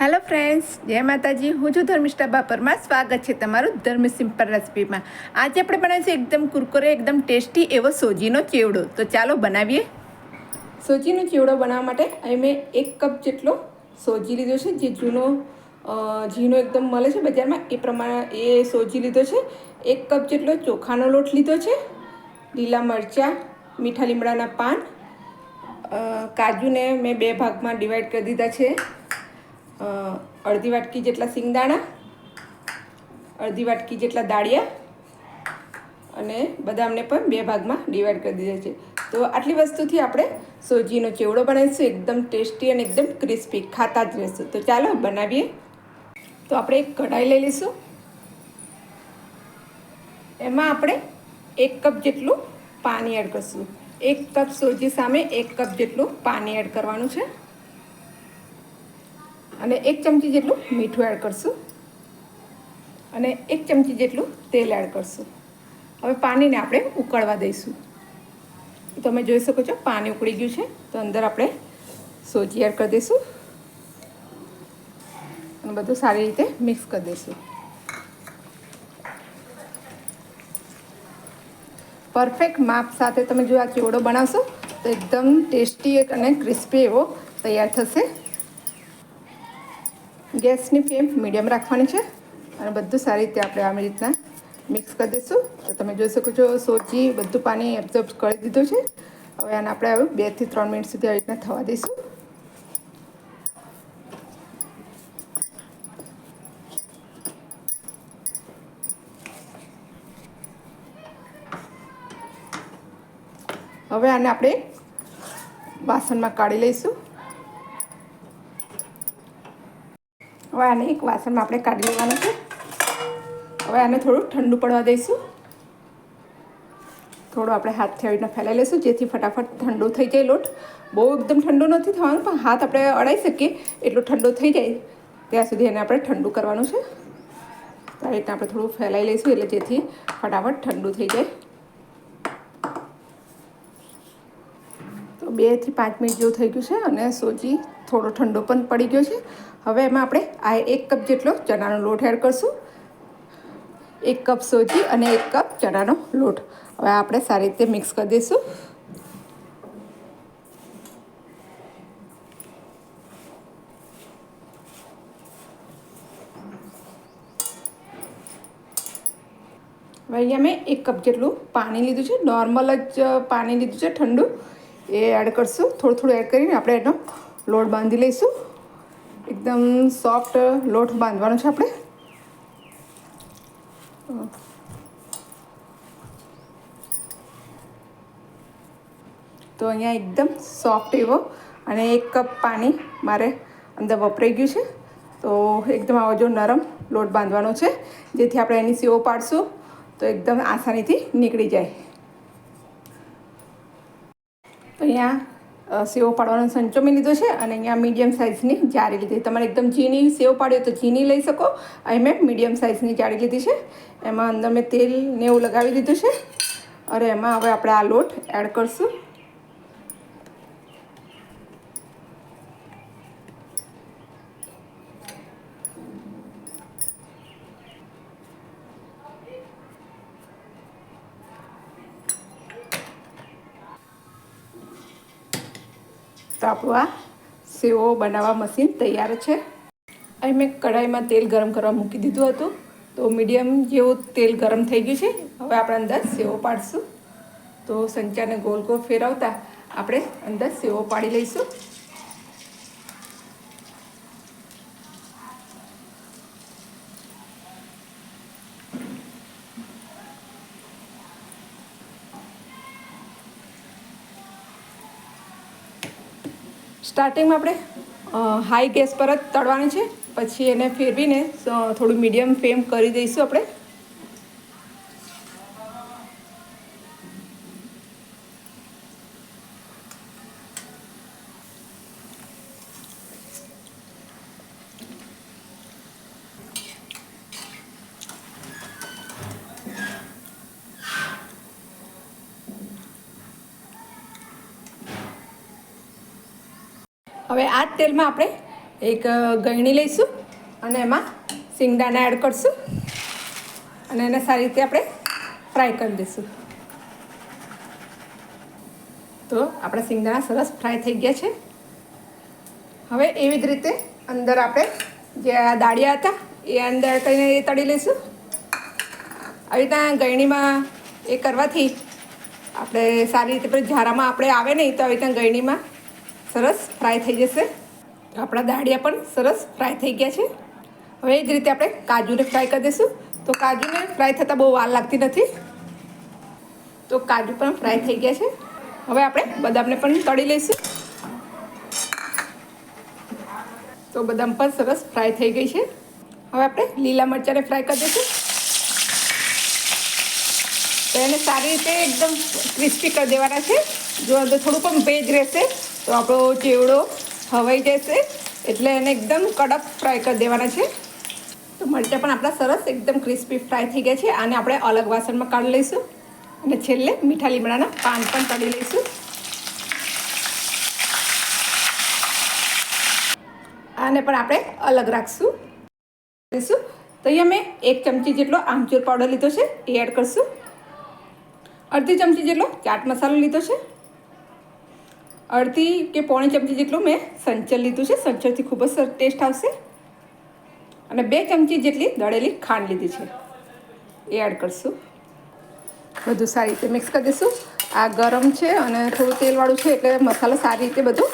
Hello friends જય માતાજી. હું છું ધર્મિષ્ઠા બાપરમાં. સ્વાગત છે તમારું ધર્મ સિમ્પલ રેસીપીમાં. આજે આપણે બનાવીશું એકદમ કુરકુરે, એકદમ ટેસ્ટી એવો સોજીનો ચેવડો. તો ચાલો બનાવીએ. સોજીનો ચેવડો બનાવવા માટે અહીં મેં એક કપ જેટલો સોજી લીધો છે, જે જૂનો ઝીનો એકદમ મળે છે બજારમાં. એ પ્રમાણે એ સોજી લીધો છે. એક કપ જેટલો ચોખાનો લોટ લીધો છે, લીલા મરચાં, મીઠા લીમડાના પાન કાજુને મેં બે ભાગમાં ડિવાઈડ કરી દીધા છે. અડધી વાટકી જેટલા સિંગદાણા, અડધી વાટકી જેટલા દાળિયા અને બદામને પણ બે ભાગમાં ડિવાઈડ કરી દીધા છે. તો આટલી વસ્તુથી આપણે સોજીનો ચેવડો બનાવીશું, એકદમ ટેસ્ટી અને એકદમ ક્રિસ્પી ખાતા જ રહેશું. તો ચાલો બનાવીએ. તો આપણે એક કઢાઈ લઈ લઈશું. એમાં આપણે એક કપ જેટલું પાણી એડ કરીશું. એક કપ સોજી સામે એક કપ જેટલું પાણી એડ કરવાનું છે. અને એક ચમચી જેટલું મીઠું એડ કરશું. અને એક ચમચી જેટલું તેલ એડ કરશું. હવે પાણીને આપણે ઉકળવા દઈશું. તમે જોઈ શકો છો, પાણી ઉકળી ગયું છે. તો અંદર આપણે સોજી એડ કરી દઈશું. અને બધું સારી રીતે મિક્સ કરી દઈશું. પરફેક્ટ માપ સાથે તમે જો આ ચેવડો બનાવશો, તો એકદમ ટેસ્ટી અને ક્રિસ્પી એવો તૈયાર થશે. ગેસની ફ્લેમ મીડિયમ રાખવાની છે અને બધું સારી રીતે આપણે આવી રીતના મિક્સ કરી દઈશું. તો તમે જોઈ શકો છો સોજી બધું પાણી એબ્ઝોર્બ કરી દીધું છે. હવે આને આપણે હવે બેથી ત્રણ મિનિટ સુધી આવી રીતના થવા દઈશું. હવે આને આપણે વાસણમાં કાઢી લઈશું. હવે આને એક વાસણમાં આપણે કાઢી લેવાનું છે. હવે આને થોડું ઠંડુ પડવા દઈશું. થોડું આપણે હાથથી આવી રીતના ફેલાઈ લઈશું, જેથી ફટાફટ ઠંડુ થઈ જાય લોટ. બહુ એકદમ ઠંડુ નથી થવાનું, પણ હાથ આપણે અડાઈ શકીએ, એટલું ઠંડુ થઈ જાય. ત્યાં સુધી એને આપણે ઠંડુ કરવાનું છે. આ રીતના આપણે થોડું ફેલાઈ લઈશું, એટલે જેથી ફટાફટ ઠંડુ થઈ જાય તો બેથી પાંચ મિનિટ જેવું થઈ ગયું છે અને સોજી થોડો ઠંડો પણ પડી ગયો છે. હવે એમાં આપણે આ એક કપ જેટલો ચણાનો લોટ એડ કરશું. એક કપ સોજી અને એક કપ ચણાનો લોટ. હવે આપણે સારી રીતે મિક્સ કરી દઈશું. હવે અહીંયા મેં એક કપ જેટલું પાણી લીધું છે. નોર્મલ જ પાણી લીધું છે ઠંડુ. એ એડ કરશું. થોડું થોડું એડ કરીને આપણે એનો લોટ બાંધી લઈશું. એકદમ સોફ્ટ લોટ બાંધવાનો છે આપણે. તો અહીંયા એકદમ સોફ્ટ એવો અને એક કપ પાણી મારે અંદર વપરાઈ ગયું છે. તો એકદમ આવો જો નરમ લોટ બાંધવાનો છે. જેથી આપણે એની સેવો પાડશું તો એકદમ આસાનીથી નીકળી જાય. તો અહીંયા સેવ પાડવાનો સંચો મેં લીધો છે અને અહીંયા મીડિયમ સાઇઝની જારી લીધી તમારે એકદમ ચીની સેવ પાડ્યો તો ચીની લઈ શકો. અહીં મેં મીડિયમ સાઇઝની જાળી લીધી છે. એમાં અંદર મેં તેલ ને એવું લગાવી દીધું છે. અરે, એમાં હવે આપણે આ લોટ એડ કરશું. તો આપણું આ સેવો બનાવવા મશીન તૈયાર છે. અહીં મેં કઢાઈમાં તેલ ગરમ કરવા મૂકી દીધું હતું. તો મીડિયમ જેવું તેલ ગરમ થઈ ગયું છે. હવે આપણે અંદર સેવો પાડીશું. તો સંચાને ગોલ ગોલ ફેરવતા આપણે અંદર સેવો પાડી લઈશું. સ્ટાર્ટિંગમાં આપણે હાઈ ગેસ પર જ તળવાની છે. પછી એને ફેરવીને થોડું મીડિયમ ફ્લેમ કરી દઈશું આપણે. હવે આ જ તેલમાં આપણે એક ગળણી લઈશું અને એમાં સિંગદાણા એડ કરશું અને એને સારી રીતે આપણે ફ્રાય કરી દઈશું. તો આપણા સિંગદાણા સરસ ફ્રાય થઈ ગયા છે. હવે એવી જ રીતે અંદર આપણે જે આ દાળિયા હતા એ અંદર કરીને એ તળી લઈશું. આવી રીતના ગળણીમાં એ કરવાથી આપણે સારી રીતે ઝારામાં આપણે આવે નહીં તો આવી રીતના ગળણીમાં સરસ ફ્રાય થઈ જશે. આપણા દાળિયા પણ સરસ ફ્રાય થઈ ગયા છે. હવે એ જ રીતે આપણે કાજુને ફ્રાય કરી દઈશું. તો કાજુને ફ્રાય થતાં બહુ વાર લાગતી નથી. તો કાજુ પણ ફ્રાય થઈ ગયા છે. હવે આપણે બદામને પણ તળી લઈશું. તો બદામ પણ સરસ ફ્રાય થઈ ગઈ છે. હવે આપણે લીલા મરચાંને ફ્રાય કરી દઈશું. તો એને સારી રીતે એકદમ ક્રિસ્પી કરી દેવાના છે. જો અંદર થોડું પણ ભેજ રહેશે તો આપણો ચેવડો હવાઈ જશે. એટલે એને એકદમ કડક ફ્રાય કરી દેવાના છે. તો મરચાં પણ આપણા સરસ એકદમ ક્રિસ્પી ફ્રાય થઈ ગયા છે. આને આપણે અલગ વાસણમાં કાઢી લઈશું. અને છેલ્લે મીઠા લીમડાના પાન પણ કાઢી લઈશું. આને પણ આપણે અલગ રાખશું. લઈશું. તો અહીંયા મેં એક ચમચી જેટલો આમચૂર પાવડર લીધો છે. એ એડ કરશું. અડધી ચમચી જેટલો ચાટ મસાલો લીધો છે. અડધી કે પોણી ચમચી જેટલું મેં સંચર લીધું છે. સંચરથી ખૂબ જ ટેસ્ટ આવશે. અને બે ચમચી જેટલી દળેલી ખાંડ લીધી છે. એ એડ કરશું. બધું સારી રીતે મિક્સ કરી દઈશું. આ ગરમ છે અને થોડું તેલવાળું છે એટલે મસાલો સારી રીતે બધું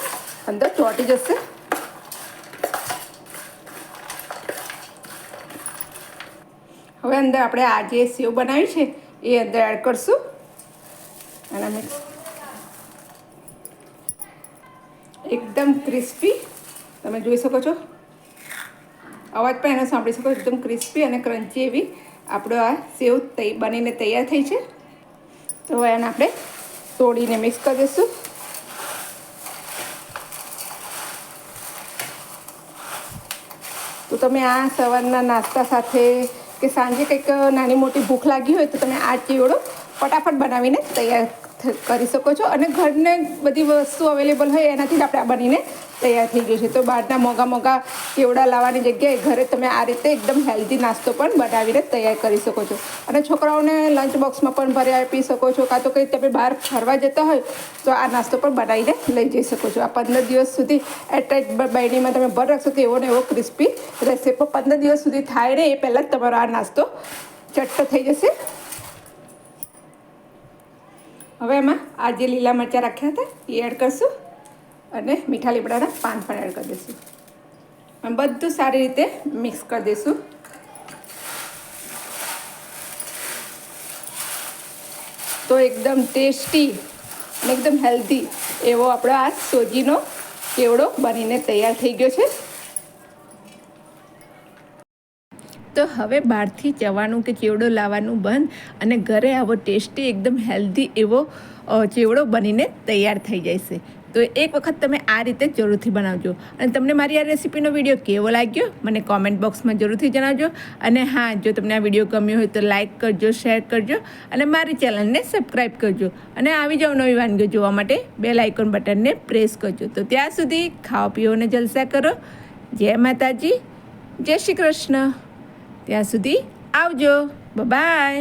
અંદર ચોંટી જશે. હવે અંદર આપણે આ જે સેવ બનાવી છે એ અંદર એડ કરશું. અને મિક્સ એકદમ ક્રિસ્પી. તમે જોઈ શકો છો. અવાજ પણ એનો સાંભળી શકો એકદમ ક્રિસ્પી અને ક્રન્ચી એવી આપણો આ સેવ બનીને તૈયાર થઈ છે. તો હવે એને આપણે તોડીને મિક્સ કરી દઈશું. તો તમે આ સવારના નાસ્તા સાથે કે સાંજે કંઈક નાની મોટી ભૂખ લાગી હોય તો તમે આ ચીવડો ફટાફટ બનાવીને તૈયાર કરી શકો છો અને ઘરને બધી વસ્તુ અવેલેબલ હોય એનાથી જ આપણે આ બનીને તૈયાર થઈ ગયું છે. તો બહારના મોંઘા મોંઘા કેવડા લાવવાની જગ્યાએ ઘરે તમે આ રીતે એકદમ હેલ્ધી નાસ્તો પણ બનાવીને તૈયાર કરી શકો છો. અને છોકરાઓને લંચ બોક્સમાં પણ ભરી આપી શકો છો. કાં તો કંઈ તમે બહાર ફરવા જતા હોય તો આ નાસ્તો પણ બનાવીને લઈ જઈ શકો છો. આ પંદર દિવસ સુધી એટાઈટ બાયડીમાં તમે ભર રાખશો તો એવો ને એવો ક્રિસ્પી રહેશે પણ પંદર દિવસ સુધી થાય ને એ પહેલાં જ તમારો આ નાસ્તો ચટ્ટો થઈ જશે. હવે એમાં આ જે લીલા મરચાં રાખ્યા હતા, એ એડ કરશું અને મીઠા લીમડાના પાન પણ એડ કરી દઈશું. અને બધું સારી રીતે મિક્સ કરી દઈશું. તો એકદમ ટેસ્ટી અને એકદમ હેલ્ધી એવો આપણો આ સોજીનો કેવડો બનીને તૈયાર થઈ ગયો છે. તો હવે બહારથી જવાનું કે ચેવડો લાવવાનું બંધ અને ઘરે આવો ટેસ્ટી એકદમ હેલ્ધી એવો ચેવડો બનીને તૈયાર થઈ જશે તો એક વખત તમે આ રીતે જરૂરથી બનાવજો. અને તમને મારી આ રેસીપીનો વીડિયો કેવો લાગ્યો, મને કોમેન્ટ બોક્સમાં જરૂરથી જણાવજો. અને હા, જો તમને આ વીડિયો ગમ્યો હોય તો લાઇક કરજો શેર કરજો. અને મારી ચેનલને સબસ્ક્રાઈબ કરજો. અને આવી જાવ નવી વાનગીઓ જોવા માટે બેલ આઇકોન બટનને પ્રેસ કરજો. તો ત્યાં સુધી ખાઓ, પીઓ જલસા કરો. જય માતાજી. જય શ્રી કૃષ્ણ. ત્યાં સુધી આવજો. બાય